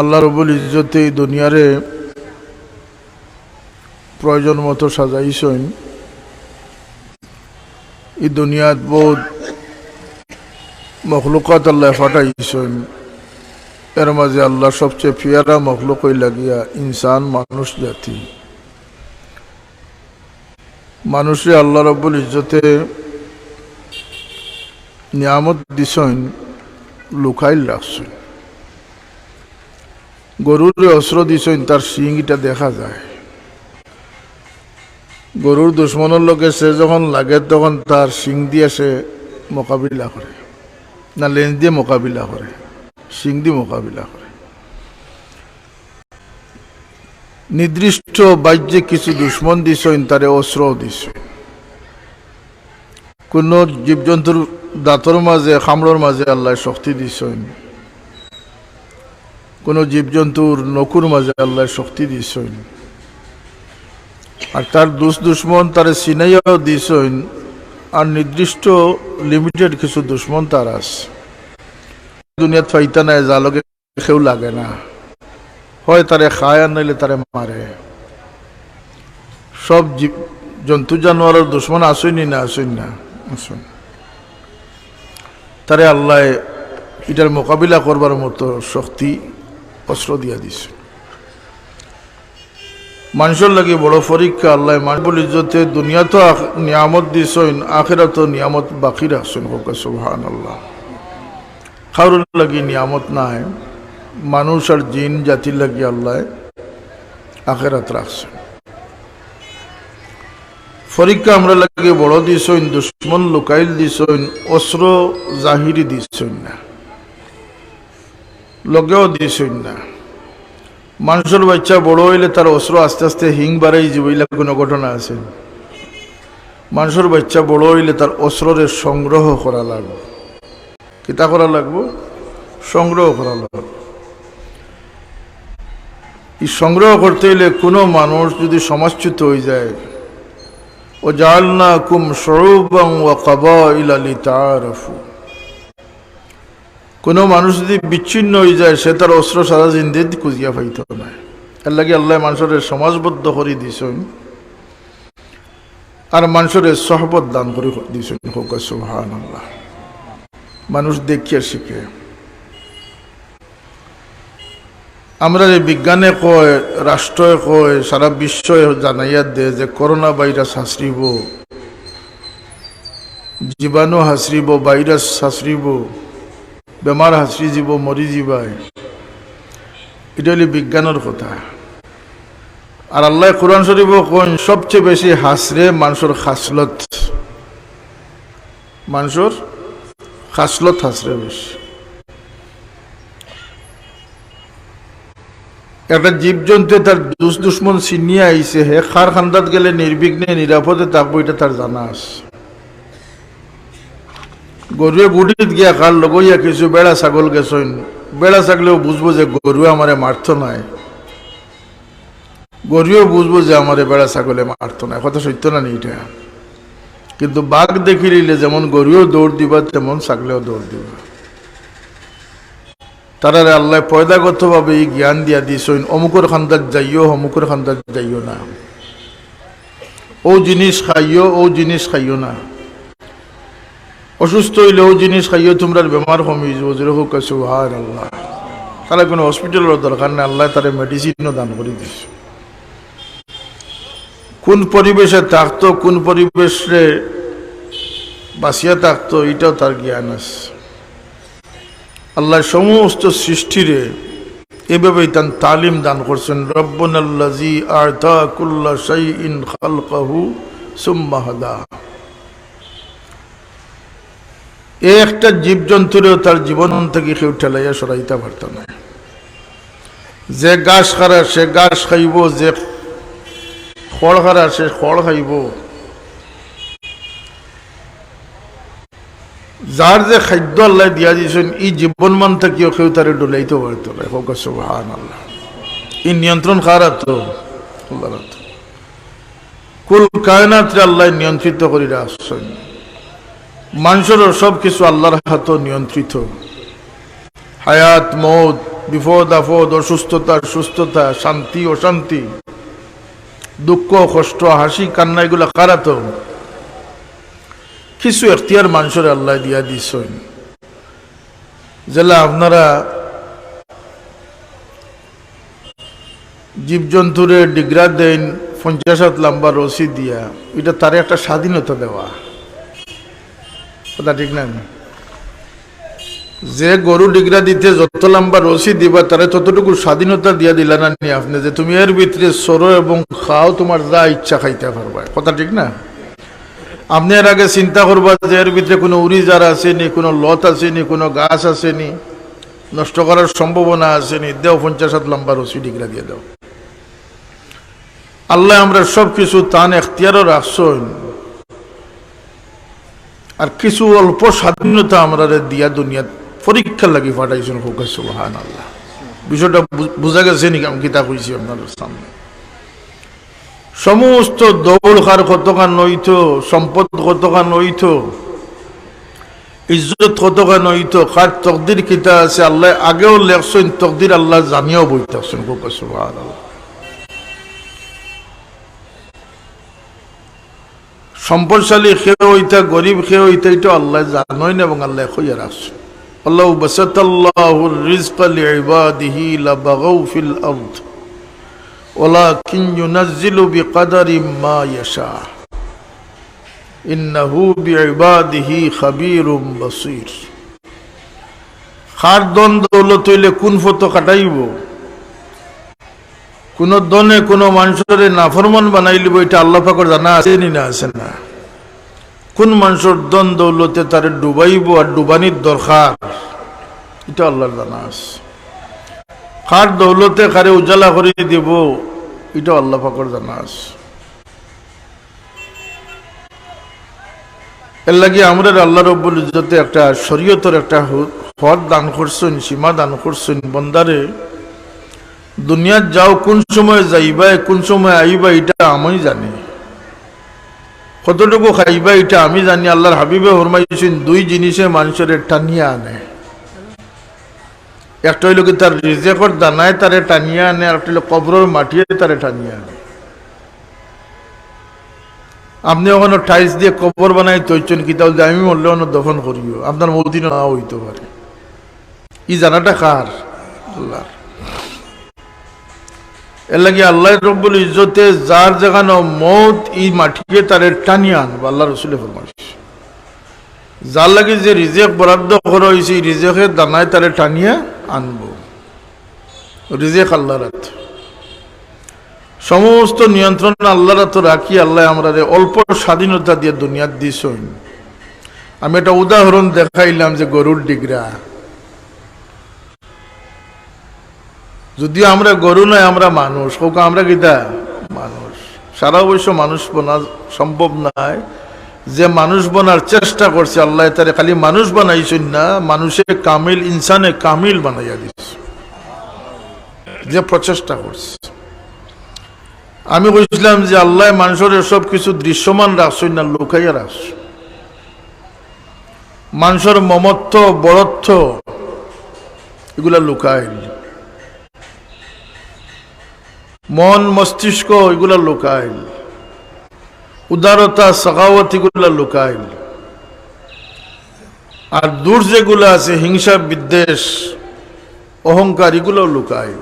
আল্লাহ রবুল ইজ্জতে এই দুনিয়ারে প্রয়োজন মতো সাজাইছেন। এই দুনিয়াত বহুত মখলুকাত আল্লাহ ফাটাইছেন এর মাঝে আল্লাহ সবচেয়ে পিয়ারা মখলুকই লাগিয়া ইনসান, মানুষ, জাতি। মানুষে আল্লাহ রব্বুল ইজ্জতে নিয়ামত দিছেন, লুকাইল রাখছেন। গরুর অস্ত্র দিছেন, তার শিংটা দেখা যায়। গরুর দুশ্মনের লোকে সে যখন লাগে, তখন তার শিং দিয়ে সে মোকাবিলা করে না লেন্স দিয়ে মোকাবিলা করে শিং দিয়ে মোকাবিলা করে নির্দিষ্ট বাহ্যে কিছু দুশ্মন দিছেন তারে অস্ত্র দিছে। কোন জীবজন্তুর দাঁতর মাঝে খামড়োর মাঝে আল্লাহ শক্তি দিছেন। কোন জীবজন্তুর নকুর মাঝে আল্লাহ শক্তি দিছেন আর তার দুষ দুশ্মন তারে সিনাইয়াও দিছেন আর নির্দিষ্ট লিমিটেড কিছু দুশ্মন তার আছে। দুনিয়াত ফাইতা নাই, জালকে কেউ লাগে না। হয় তারে খায় আর নইলে তারে মারে। সব জীব জন্তু জানোয়ারের দুশ্মন আসেনি না, আসেন না, আসুন। তারে আল্লাহ এটার মোকাবিলা করবার মতো শক্তি অস্ত্র দিয়া দিছে। মানুষের লাগে বড় পরীক্ষা আল্লাহ মানুষ ইজ্জতে দুনিয়া তো নিয়ামত দিছেন আখেরা তো নিয়ামত বাকি রাখছেন হোক সুবহান আল্লাহ কারোর লাগে নিয়ামত নাই, মানুষ আর জিন জাতির লাগে আল্লাহ আখেরাত রাখছেন। পরীক্ষা আমরা লাগে বড় দিছেন, দুশ্মন লুকাইল দিছেন, অস্ত্র জাহিরি দিছেন না। লগেও দিছেন না। মানুষের বাচ্চা বড় হইলে তার অস্ত্র আস্তে আস্তে হিং বাড়াই জীবইলা কোনো ঘটনা আছে। মানুষের বাচ্চা বড় হইলে তার অস্ত্রের সংগ্রহ করা লাগবে। কিতা করা লাগবো? সংগ্রহ করা লাগবে। এই সংগ্রহ করতে হইলে কোনো মানুষ যদি সমাজচ্যুত হয়ে যায় ও জালনা কুম সরুবাং ও কাবা ইলালি তারফু কোনো মানুষ যদি বিচ্ছিন্ন হয়ে যায়, সে তার অস্ত্র সারা জিন্দিদ খুঁজিয়া পাইত না এর লাগে আল্লাহ মানুষের সমাজবদ্ধ করে দিছেন, আর মানুষের সহবত দান করে দিছেন। হোক সুহান আল্লাহ মানুষ দেখিয়া শিখে। আমরা যে বিজ্ঞানে কয় রাষ্ট্রয়ে কয়, সারা বিশ্ব জানাইয়া দে যে করোনা ভাইরাস হাসরিব। জীবাণু হাসরিব, ভাইরাস হাসরিব। বেমার হাসরি যাব মরি যাবাই এটা হলি বিজ্ঞানের কথা। আর আল্লাহ কোরআন শরীফ কোন সবচেয়ে বেশি হাসরে মানুষের খাসলত মানুষের খাসলত হাসরে বেশি একটা জীবজন্তু তার দুষ দুশ্মন চিনিয়ে আইছে হে খার খান্দাত গেলে নির্বিঘ্নে নিরাপদে থাকব এটা তার জানা আছে। গরুয়ে গুটিত গিয়া খার লগইয়া কিছু বেড়া ছাগল গেছইন। বেড়া ছাগলেও বুঝব যে গরুয়ে আমারে মারত নাই। গরুও বুঝব যে আমারে বেড়া ছাগলে মারত নাই। কথা সত্য না নি এটা? কিন্তু বাঘ দেখি নিলে যেমন গরুও দৌড় দিবা, তেমন ছাগলেও দৌড় দিবা। তারারে আল্লাহ পয়দাগত ভাবে এই জ্ঞান দিয়া দিছইন, অমুকর খান্দাত যাইও, অমুকর খান্দাত যাইও না। ও জিনিস খাইও, ও জিনিস খাইও না। অসুস্থ হইলে ও জিনিস খাইও তোমরা বেমার কমি যাব যেরকম সুহান আল্লাহ তারা কোনো হসপিটালের দরকার নেই, আল্লাহ তারা মেডিসিনও দান করে দিছে কোন পরিবেশে থাকতো, কোন পরিবেশে বাঁচিয়া থাকতো, এটাও তার জ্ঞান আছে। আল্লাহ সমস্ত সৃষ্টিরে এভাবেই তার তালিম দান করছেন রব্বন আল্লাজি আর্তা কুল্লা শাইইন খালকাহু সুম্মা হাদা। এ একটা জীবজন্তুরেও তার জীবন থেকে কেউ ঠেলাইয়া সরাইতে পারত না। যে গাছ খারা, সে গাছ খাইব, যে খড় খারা, সে খড় খাইব। যার যে খাদ্য আল্লাহ দিয়া দিয়েছেন, এই জীবন মান থেকেও কেউ তারে ডলাইতে পারত না। হোক আল্লাহ এই নিয়ন্ত্রণ আল্লাহর কুল কায়নাত আল্লাহ নিয়ন্ত্রিত করে আসছেন। মানুষেরও সব কিছু আল্লাহর হাত নিয়ন্ত্রিত। হায়াত, মৌত, বিপদ, আপদ, অসুস্থতা, সুস্থতা, শান্তি, অশান্তি, দুঃখ, কষ্ট, হাসি, কান্না, এগুলো কারাত কিছু এখতিয়ার মানুষের আল্লাহ দিয়া দিছেন। যেলা আপনারা জীবজন্তুরে ডিগ্রা দেন পঞ্চাশ হাত লম্বা রশি দিয়া, এটা তার একটা স্বাধীনতা দেওয়া। কথা ঠিক না যে গরু ডিগরা দিতে যত লম্বা রশি দিবা, তারে ততটুকু স্বাধীনতা দিয়া দিলা না নি আপনি, যে তুমি এর ভিতরে সরো এবং খাও, তোমার যা ইচ্ছা খাইতে পারবা। কথা ঠিক না? আপনি এর আগে চিন্তা করবা যে এর ভিতরে কোনো উড়িজার আসেনি কোনো লত আসেনি কোনো গাছ আসেনি নষ্ট করার সম্ভাবনা আসেনি দেও পঞ্চাশ হাত লম্বা রশি ডিগরা দিয়ে দাও। আল্লাহ আমরা সব কিছু তান এখতিয়ারও রাখছেন। আর কিছু অল্প স্বাধীনতা আমরা দিয়া দুনিয়া পরীক্ষা লাগি ফাটাইছেন ফোকাস সুবহান আল্লাহ বিষয়টা বুঝা গেছে নাকি? আমি কিতা কইছি আপনার সামনে। সমস্ত দৌড় খার কতখান নইত সম্পদ কতখান নইত ইজ্জত কতখান নইত খার তকদির কিতা আছে, আল্লাহ আগেও লেখছেন, তকদির আল্লাহ জানিয়েও বইতেছেন ফোকাস সুবহান আল্লাহ সম্পদশালী খেয়ে ওইটা, গরিব খেয়ে ওইটা এটা আল্লাহ জানোই না এবং আল্লাহ খুঁজে রাখছে আল্লাহ বসতাল্লাহুর রিজক লিবাদিহি লাবাগাউ ফিল আরদ। ওয়ালাকিন ইউনাজ্জিলু বিকাদারি মা ইয়াশা। ইন্নাহু বিইবাদিহি খাবীরুম বাসীর। খার দন দৌলত হইলে কোন ফটো কাটাইব? কোন দনে কোন মানুষের নাফরমান বানাইলিব এটা আল্লাহ পাকর জানা আছে নি না আছে না? কোন মানুষের দন দৌলতে তারে ডুবাইব আর ডুবানির দরকার? এটা আল্লাহর জানা আছে। কার দৌলতে কারে উজালা করে দিব, এটা আল্লাহ পাকর জানা আছে। এর লাগে আমরা আল্লাহ রব্বুল ইজ্জতে একটা শরীয়তের একটা হদ দান করছেন, সীমা দান করছেন, বন্দারে দুনিয়ার যাও, কোন সময় যাইবা, কোন সময় আইবা, এটা আমি জানি। কতটুকু খাইবা, এটা আমি জানি। আল্লাহর হাবিবে ফরমাইছেন, দুই জিনিসে মানুষের টানিয়া আনে। একটা হইল কি তার রিজেকর দানায় তারে টানিয়া আনে, আর একটা হইল কবরের মাটিয়ে তারে টানিয়া আনে। আপনি ওখানে টাইলস দিয়ে কবর বানাই তৈছেন কি, তাহলে আমি মরলে অন্য দফন করিও। আপনার মদিন না হইতে পারে। ই জানাটা কার? আল্লাহ এর লাগে আল্লাহ রব্বুল ইজ্জতে যার জাগানো মত ই মাটিকে তারে টানিয়ে আনব, আল্লাহ রসুলে ফরমাইশ যার লাগে যে রিজেক বরাদ্দ করা হয়েছে এই রিজেকের দানায় তারে টানিয়ে আনব। রিজেক আল্লাহর হাতে। সমস্ত নিয়ন্ত্রণ আল্লাহর তো রাখি, আল্লাহ আমরা অল্প স্বাধীনতা দিয়ে দুনিয়ার দিস আমি একটা উদাহরণ দেখাইলাম যে গরুর ডিগরা। যদিও আমরা গরু নয়, আমরা মানুষ। হোক, আমরা কিতা? মানুষ। সারা অবশ্য মানুষ বনা সম্ভব নয়। যে মানুষ বনার চেষ্টা করছে, আল্লাহ তারে খালি মানুষ বানাইছেন না, মানুষে কামিল, ইনসানে কামিল বানাইয়া দিচ্ছে যে প্রচেষ্টা করছে। আমি বুঝলাম যে আল্লাহ মানুষের সব কিছু দৃশ্যমান রাখছেন না, লুকাইয়া রাখছে মানুষের মমত্ব বড়ত্ব এগুলা লুকাইল মন মস্তিষ্ক এগুলা লুকাইল। উদারতা, সখাওয়াত এগুলা লুকাইল। আর দূর যেগুলো আছে, হিংসা, বিদ্বেষ, অহংকার এগুলো লুকাইল।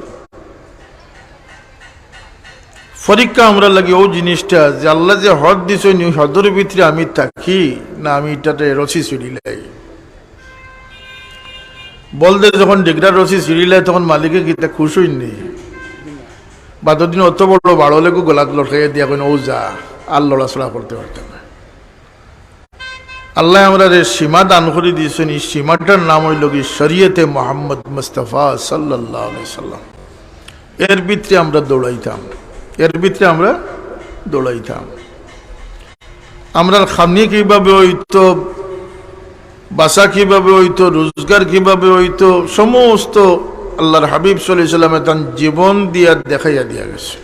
পরীক্ষা আমরা লাগে, ও জিনিসটা যে আল্লাহ যে হদ দিছে হদের ভিতরে আমি থাকি না, আমি এটাতে রসি সিঁড়িলাই বলতে যখন ডিগরা রসি সিঁড়িলাই তখন মালিকে গীতা খুশ হইনি। বা দিন অত বড় বাড়ো লেগু গোলাত লটকাইয়া দিয়া কেন ও যা, আর লড়াচড়া করতে পারতাম না। আল্লাহ আমরা রে সীমা দান করে দিয়েছেন, এই সীমাটার নাম হইল কি, শরীয়তে মোহাম্মদ মুস্তফা সাল্লাহ সাল্লাম। এর ভিতরে আমরা দৌড়াইতাম, এর ভিতরে আমরা দৌড়াইতাম। আমরা খামনি কীভাবে হইতো, বাসা কীভাবে হইতো, রোজগার কীভাবে হইতো, সমস্ত আল্লাহর হাবিব সাল্লামে তার জীবন দিয়া দেখাইয়া দিয়া গেছে।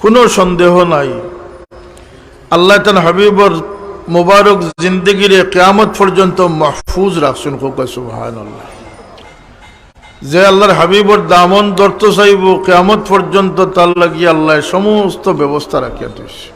কোনো সন্দেহ নাই। আল্লাহ তার হাবিবর মোবারক জিন্দগিরে কেয়ামত পর্যন্ত মাহফুজ রাখছেন। খোকা আল্লাহ যে আল্লাহর হাবিবর দামন দর্ত চাইব, কেয়ামত পর্যন্ত তার লাগিয়ে আল্লাহ সমস্ত ব্যবস্থা রাখিয়া দিয়েছে।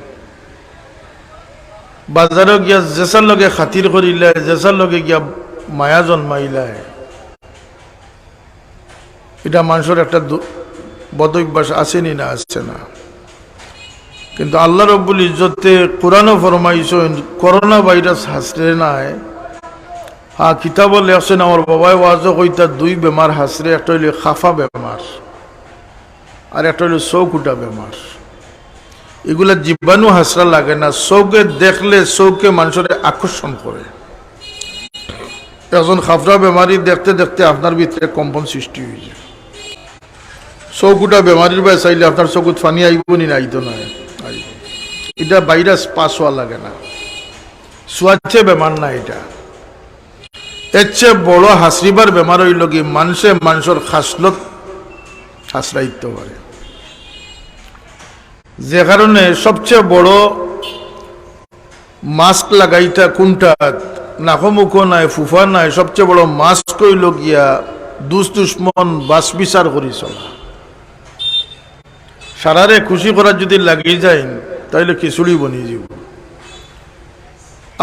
বাজারে গিয়া জেসার লগে খাতির করিলে জেসার লগে গিয়া মায়া জন্মাইলায় এটা মানুষের একটা বদ অভ্যাস আসেনি না আসছে না? কিন্তু আল্লাহ রব্বুল ইজ্জতে কোরআনও ফরমাইছেন করোনা ভাইরাস হাসরে নাই। হ্যাঁ কিতাব লেখছেন আমার বাবাই ওয়াজও কইতা, দুই বেমার হাসরে, একটা হইলে খাফা বেমার আর একটা হইলে চৌকুটা বেমার এগুলা জীবাণু হাসরা লাগে না চৌকে দেখলে চৌকে মানুষের আকর্ষণ করে। একজন খাফরা বেমারি দেখতে দেখতে আপনার ভিতরে কম্পন সৃষ্টি হয়ে যায়। চৌকুটা বেমারির বাই চাইলে আপনার চকুত ফানি আইব নি না, আইতো না। এটা ভাইরাস পাস হওয়া লাগে না। সোয়াচ্ছে বেমার না এটা। এর চেয়ে বড় হাসরিবার বেমার হইল কি, মানুষে মানুষের খাসলত হাসরাইতে পারে। যে কারণে সবচেয়ে বড় মাস্ক লাগাইটা কোনটা? নাকমুখ নাই, ফুফা নাই, সবচেয়ে বড় মাস্ক হইল গিয়া দুস দুশ্মন বাস বিচার করি চলা। সারারে খুশি করার যদি লাগিয়ে যায় তাইলে খিচুড়ি বনিয়ে যাব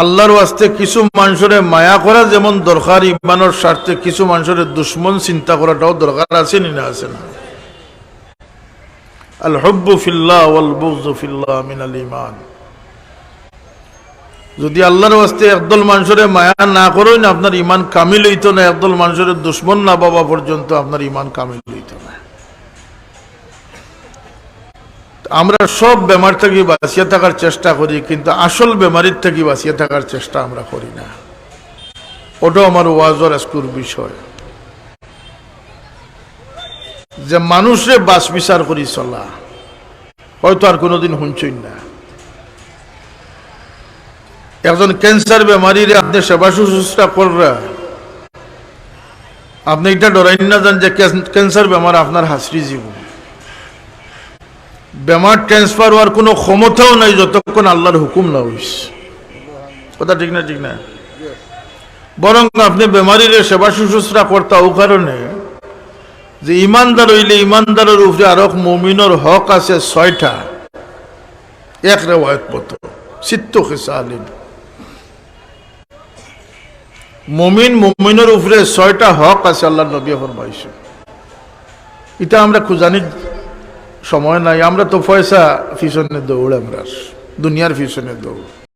আল্লাহর আস্তে কিছু মানুষের মায়া করা যেমন দরকার, ইমানের স্বার্থে কিছু মানুষের দুশ্মন চিন্তা করাটাও দরকার আছে না আছে না? আল হব্বু ফিল্লাহ ওয়াল বুগযু ফিল্লাহ মিনাল ঈমান। যদি আল্লাহর ওয়াস্তে একদল মানুষের মায়া না করেন, আপনার ইমান কামিল হইতো না। একদল মানুষের দুশ্মন না বাবা পর্যন্ত আপনার ইমান কামিল হইতো না। আমরা সব বেমার থেকে বাঁচিয়ে থাকার চেষ্টা করি, কিন্তু আসল বেমারির থেকে বাঁচিয়ে থাকার চেষ্টা আমরা করি না। ওটাও আমার ওয়াজর স্কুর বিষয়। যে মানুষে বাস বিচার করি চলা। হয়তো আর কোনোদিন শুনছই না। একজন ক্যান্সার বেমারিরে আপনি সেবা শুশ্রূষা কররা। আপনি এটা ডরাই না যান যে ক্যান্সার বেমার আপনার হাসরি জীবন। বেমার ট্রান্সফার হওয়ার কোনো ক্ষমতাও নাই যতক্ষণ আল্লাহর হুকুম না হইস। কথা ঠিক না ঠিক না? বরং আপনি বেমারির সেবা শুশ্রূষা করতা ও কারণে যে ইমানদার হইলে ইমানদারের উপরে আরও মমিনর হক আছে ছয়টা। এক রেওয়ায়ত মতো চিত্ত খেসা মমিন মমিনের উপরে ছয়টা হক আছে, আল্লাহ নবী ফরমাইছে এটা আমরা খুঁজানির সময় নাই, আমরা তো পয়সা পিছনে দৌড় আমরা, দুনিয়ার পিছনে দৌড়।